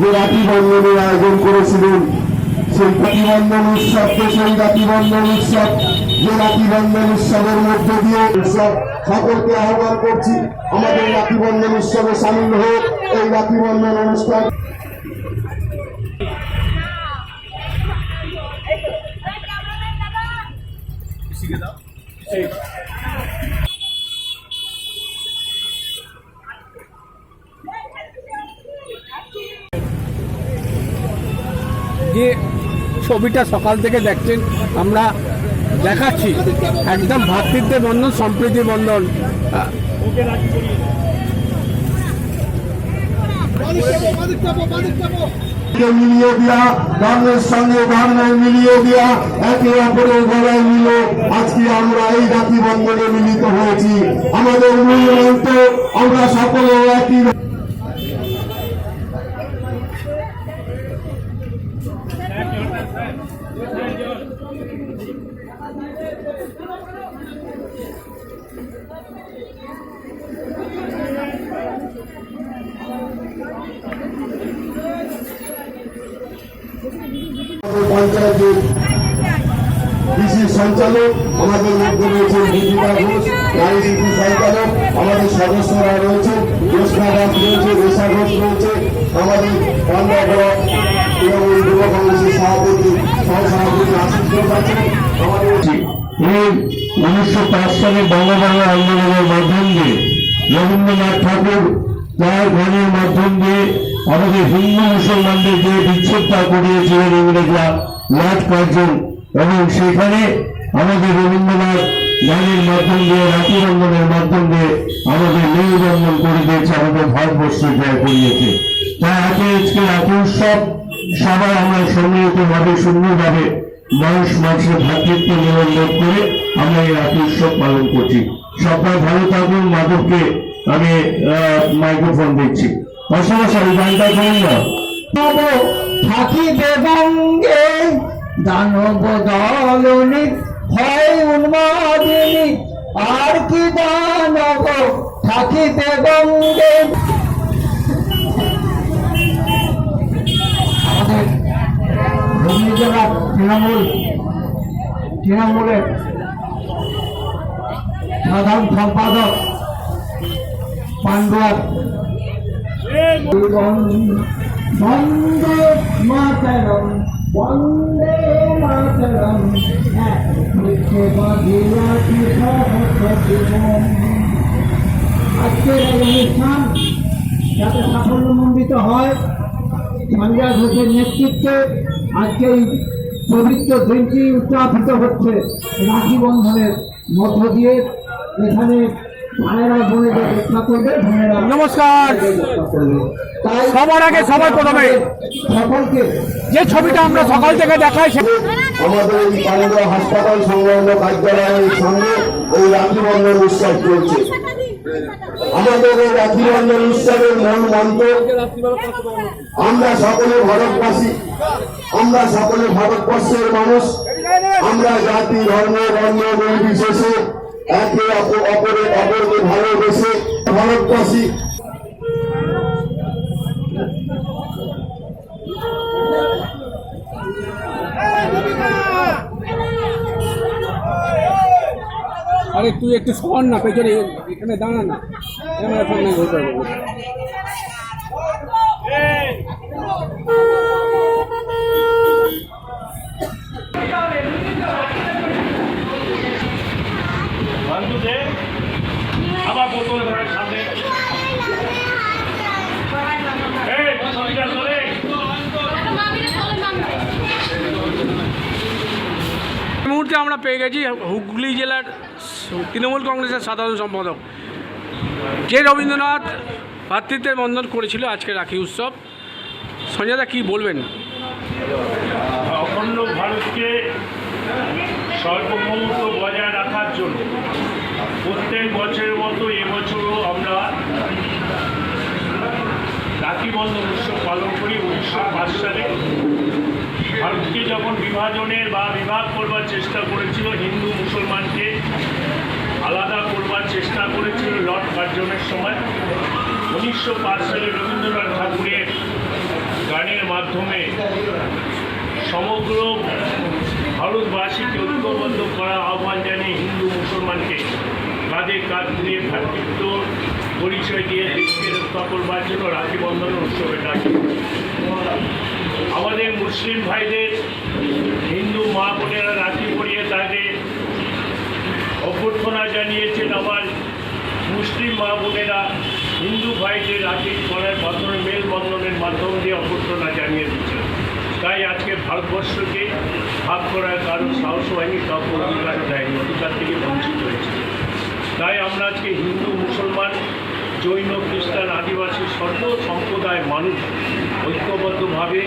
যে রাখি বন্ধনের আয়োজন করেছিলেন, সেই রাখিবন্ধন উৎসবকে সেই রাখিবন্ধন উৎসব, যে রাখিবন্ধন উৎসবের মধ্য দিয়ে উৎসব সকলকে আহ্বান করছি, আমাদের রাখিবন্ধন উৎসবে সামিল হোক, এই রাখিবন্ধন অনুষ্ঠান। যে ছবিটা সকাল থেকে দেখছেন, আমরা দেখাচ্ছি। একদম ভ্রাতৃত্বের বন্ধন সম্প্রীতি বন্ধন। মিলিয়ে দেওয়া ধর্মের সঙ্গে ধর্মের মিলিয়ে দেওয়া একে অপরের গলায় মিলে। আজকে আমরা এই রাখি বন্ধনে মিলিত হয়েছি। আমাদের মূল মন্ত্র, আমরা সকলে একই পঞ্চায়েতের সঞ্চালক আমাদের মধ্যে রয়েছেন দীপিকা ঘোষ নারী সঞ্চালক আমাদের সদস্যরা রয়েছে আমাদের পান্ডাগড় উনিশশো পাঁচ সালে বঙ্গবাংলা আন্দোলনের মাধ্যম দিয়ে রবীন্দ্রনাথ ঠাকুর তার গানের মাধ্যম দিয়ে আমাদের হিন্দু মুসলমানদের যে বিচ্ছেদটা করিয়েছিলেন ইংরেজরা লাট কার্জন, এবং সেখানে আমাদের রবীন্দ্রনাথ গানের মাধ্যম দিয়ে বন্ধনের মাধ্যম দিয়ে আমাদের মেরুবন্ধন করে দিয়েছে, আমাদের ভারতবর্ষ জয় করিয়েছে। তাই এত আজকে এত উৎসব সবাই আমরা সম্মিলিতভাবে সুন্দরভাবে মানুষ মানুষের ভাতৃত্ব নিবন্ধন করে আমরা এই রাখি উৎসব পালন করছি। সবাই ভালো থাকুন। মাধবকে আমি মাইক্রোফোন দিচ্ছি। পাশাপাশি গানটা করেন না থাকিবে বঙ্গে দানব দলনি হয় উন্মাদিনী। আর কি দানব? থাকিবে বঙ্গে রবীন্দ্রনাথ তৃণমূল, তৃণমূলের সাধারণ সম্পাদক পান্ডব বন্দে মাতরম বন্দে মাতরম। আজকের এই অনুষ্ঠান যাতে সাফল্যমণ্ডিত হয় সঞ্জয় ঘোষের নেতৃত্বে আজকে এই পবিত্র দিনটি উদযাপিত হচ্ছে রাখি বন্ধনের মধ্য দিয়ে। এখানে ভাইয়েরা বোনেদের রক্ষা করবে বোনেরা নমস্কার। তাই সবার আগে সবার প্রথমে সকলকে যে ছবিটা আমরা সকাল থেকে দেখাই আমাদের এই হাসপাতাল সংলগ্ন কার্যালয়ের সঙ্গে এই রাখি বন্ধন উৎসব চলছে। আমাদের এই রাখি বন্ধন উৎসবের মূল মন্ত্র, আমরা সকলে ভারতবাসী, আমরা সকলে ভারতবর্ষের মানুষ, আমরা জাতি, ধর্ম, বর্ণ নির্বিশেষে একে অপরে অপরের অপরকে ভালোবেসে ভারতবাসী আরে তুই একটু সর না, পেছনে এখানে দাঁড়া না। ঘুরতে ধরে এই মুহূর্তে আমরা পেয়ে গেছি হুগলি জেলার তৃণমূল কংগ্রেসের সাধারণ সম্পাদক। যে রবীন্দ্রনাথ ভাতৃত্বের বন্ধন করেছিল আজকে রাখি উৎসব? সঞ্জয়দা, কি বলবেন? অখণ্ড ভারতকে সর্বভৌমত্ব বজায় রাখার জন্য প্রত্যেক বছরের মতো এবছরও আমরা রাখি বন্ধন উৎসব পালন করি, উনিশশো পাঁচ সালে। ভারতকে যখন বিভাজনের বা বিভাগ করবার চেষ্টা করেছিল হিন্দু মুসলমানকে আলাদা করবার চেষ্টা করেছিল লর্ড কার্জনের সময়, উনিশশো পাঁচ সালে রবীন্দ্রনাথ ঠাকুরের গানের মাধ্যমে সমগ্র ভারতবাসীকে ঐক্যবদ্ধ করা আহ্বান জানিয়ে হিন্দু মুসলমানকে কাঁধে কাঁধ দিয়ে ভ্রাতৃত্ব, পরিচয় দিয়ে দেশকে রক্ষা করবার জন্য রাখি উৎসবে ডাকি আমাদের মুসলিম ভাইদের, হিন্দু মা বোনেরা রাখি পরিয়ে তাদের অভ্যর্থনা জানিয়েছেন আমার মুসলিম মা বোনেরা হিন্দু ভাইদের রাখি করার মাধ্যমে, মেলবন্ধনের মাধ্যম দিয়ে অভ্যর্থনা জানিয়ে দিচ্ছেন। তাই আজকে ভারতবর্ষকে ভাগ করার কারণ সাহস হয়নি কাউকে অধিকার দেয়নি, অধিকার থেকে বঞ্চিত হয়েছে। তাই আমরা আজকে হিন্দু, মুসলমান জৈন খ্রিস্টান আদিবাসী সর্ব সম্প্রদায় মানুষ ঐক্যবদ্ধভাবে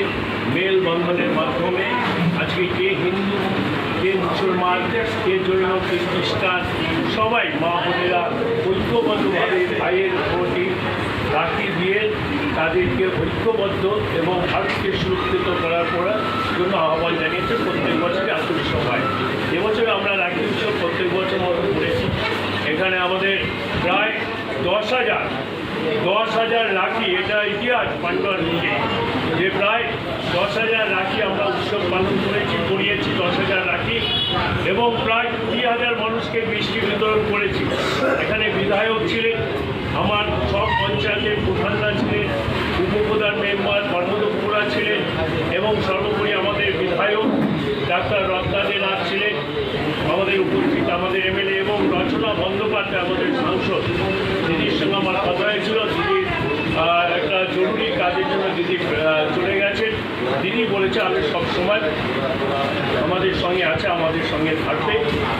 মেলবন্ধনের মাধ্যমে আজকে কে হিন্দু, কে মুসলমান, কে জৈন, কে খ্রিস্টান, সবাই মা বোনেরা ঐক্যবদ্ধভাবে ভাইয়ের প্রতি রাখি দিয়ে তাদেরকে ঐক্যবদ্ধ এবং ভারতকে সুরক্ষিত করার করার জন্য আহ্বান জানিয়েছে প্রত্যেক বছরই আত্মবিশ্বাস এবছর আমরা রাখি উৎসব প্রত্যেক বছর মতো করেছি। এখানে আমাদের প্রায় দশ হাজার। দশ হাজার রাখি, এটা ইতিহাস পান্ডুয়ার দিকে যে প্রায় দশ হাজার রাখি আমরা উৎসব পালন করেছি, করিয়েছি দশ হাজার রাখি, এবং প্রায় কুড়ি হাজার মানুষকে বৃষ্টি বিতরণ করেছি। এখানে বিধায়ক ছিলেন, আমার সব পঞ্চায়েতের প্রধানরা ছিলেন, উপপ্রধান মেম্বার কর্মদপুরা ছিলেন, এবং সর্বোপরি আমাদের বিধায়ক ডাক্তার রত্নাদে নাথ ছিলেন, আমাদের উপস্থিত আমাদের এমএলএ এবং রচনা বন্দ্যোপাধ্যায়, আমাদের সাংসদ। বলেছে আমি সবসময় আমাদের সঙ্গে আছে, আমাদের সঙ্গে থাকবে।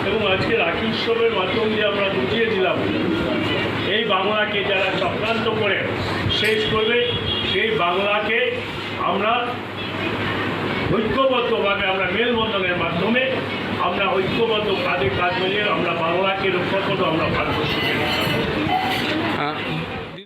এবং আজকে রাখি উৎসবের মাধ্যম দিয়ে আমরা বুঝিয়ে দিলাম, এই বাংলাকে যারা চক্রান্ত করে শেষ করবে, সেই বাংলাকে আমরা ঐক্যবদ্ধভাবে, আমরা মেলবন্ধনের মাধ্যমে আমরা ঐক্যবদ্ধ কাজে কাজ মিলিয়ে আমরা বাংলাকে রক্ষা করব, আমরা ভারতবর্ষকে